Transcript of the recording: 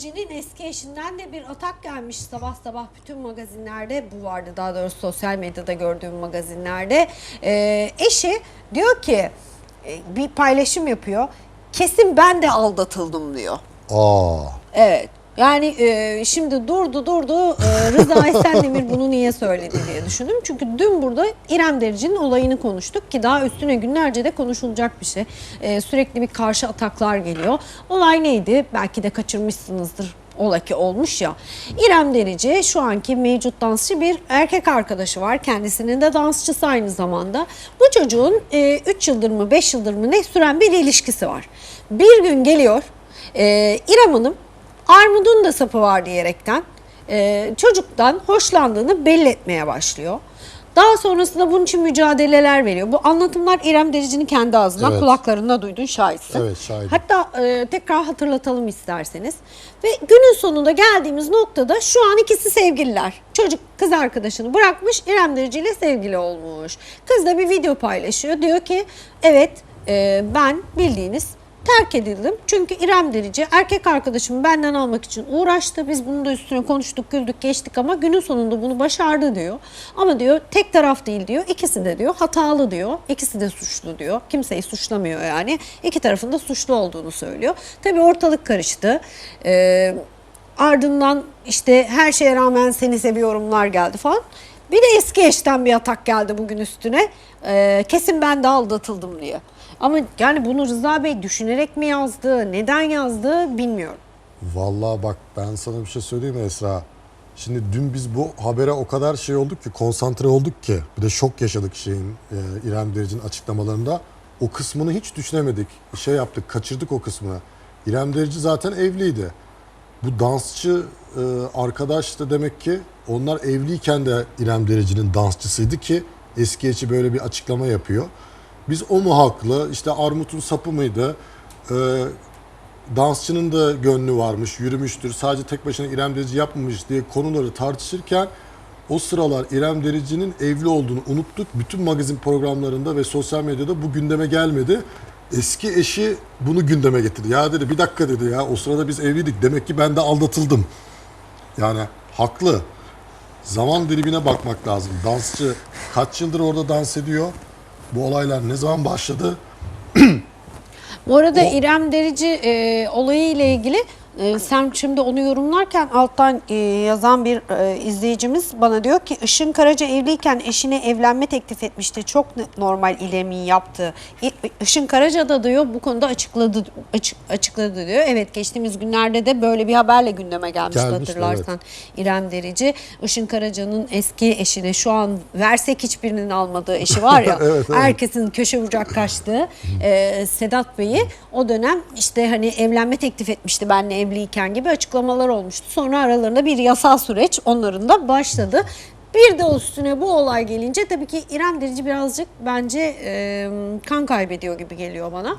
Derici'nin eski eşinden de bir atak gelmiş sabah sabah bütün magazinlerde bu vardı daha doğrusu sosyal medyada gördüğüm magazinlerde. Ee, eşi diyor ki e, bir paylaşım yapıyor kesin ben de aldatıldım diyor. Aa. Evet. Yani e, şimdi durdu durdu e, Rıza Esendemir bunu niye söyledi diye düşündüm. Çünkü dün burada İrem Derici'nin olayını konuştuk ki daha üstüne günlerce de konuşulacak bir şey. E, sürekli bir karşı ataklar geliyor. Olay neydi? Belki de kaçırmışsınızdır. Ola ki olmuş ya. İrem Derici şu anki mevcut dansçı bir erkek arkadaşı var. Kendisinin de dansçısı aynı zamanda. Bu çocuğun 3 yıldır mı 5 yıldır mı ne süren bir ilişkisi var. Bir gün geliyor e, İrem Hanım armudun da sapı var diyerekten e, çocuktan hoşlandığını belli etmeye başlıyor. Daha sonrasında bunun için mücadeleler veriyor. Bu anlatımlar İrem Derici'nin kendi ağzından Evet. kulaklarında duydun şahitsin. Evet, şahidim. Hatta e, tekrar hatırlatalım isterseniz. Ve günün sonunda geldiğimiz noktada şu an ikisi sevgililer. Çocuk kız arkadaşını bırakmış İrem Derici ile sevgili olmuş. Kız da bir video paylaşıyor. Diyor ki evet e, ben bildiğiniz terk edildim. Çünkü İrem Derici erkek arkadaşımı benden almak için uğraştı. Biz bunun da üstüne konuştuk, güldük, geçtik ama günün sonunda bunu başardı diyor. Ama diyor tek taraf değil diyor. İkisi de diyor hatalı diyor. İkisi de suçlu diyor. Kimseyi suçlamıyor yani. İki tarafın da suçlu olduğunu söylüyor. Tabii ortalık karıştı. Ee, ardından işte her şeye rağmen seni seviyorumlar geldi falan. Bir de eski eşten bir atak geldi bugün üstüne. Ee, kesin ben de aldatıldım diye. Ama yani bunu Rıza Bey düşünerek mi yazdı, neden yazdı bilmiyorum. Vallahi bak ben sana bir şey söyleyeyim mi Esra? Şimdi dün biz bu habere o kadar şey olduk ki, konsantre olduk ki. Bir de şok yaşadık şeyin, e, İrem Derici'nin açıklamalarında. O kısmını hiç düşünemedik. Şey yaptık, kaçırdık o kısmını. İrem Derici zaten evliydi. Bu dansçı e, arkadaş da demek ki onlar evliyken de İrem Derici'nin dansçısıydı ki eski eşi böyle bir açıklama yapıyor. Biz o mu haklı, işte Armut'un sapı mıydı, E, dansçının da gönlü varmış, yürümüştür. Sadece tek başına İrem Derici yapmamış diye konuları tartışırken o sıralar İrem Derici'nin evli olduğunu unuttuk. Bütün magazin programlarında ve sosyal medyada bu gündeme gelmedi. Eski eşi bunu gündeme getirdi. Ya dedi bir dakika dedi ya o sırada biz evliydik. Demek ki ben de aldatıldım. Yani haklı. Zaman dilimine bakmak lazım. Dansçı kaç yıldır orada dans ediyor? Bu olaylar ne zaman başladı? Bu arada O- İrem Derici e, olayı ile ilgili e, sen şimdi onu yorumlarken alttan e, yazan bir e, izleyicimiz bana diyor ki Işın Karaca evliyken eşine evlenme teklif etmişti. Çok normal İrem'in yaptığı. İ- Işın Karaca da diyor bu konuda açıkladı açık, açıkladı diyor. Evet geçtiğimiz günlerde de böyle bir haberle gündeme gelmişti Gelmişti, hatırlarsan. İrem Derici Işın Karaca'nın eski eşine şu an versek hiçbirinin almadığı eşi var ya. Evet, evet. herkesin köşe bucak kaçtığı e, Sedat Bey'i o dönem işte hani evlenme teklif etmişti benle evliyken gibi açıklamalar olmuştu. Sonra aralarında bir yasal süreç onların da başladı. Bir de üstüne bu olay gelince tabii ki İrem Derici birazcık bence e, kan kaybediyor gibi geliyor bana.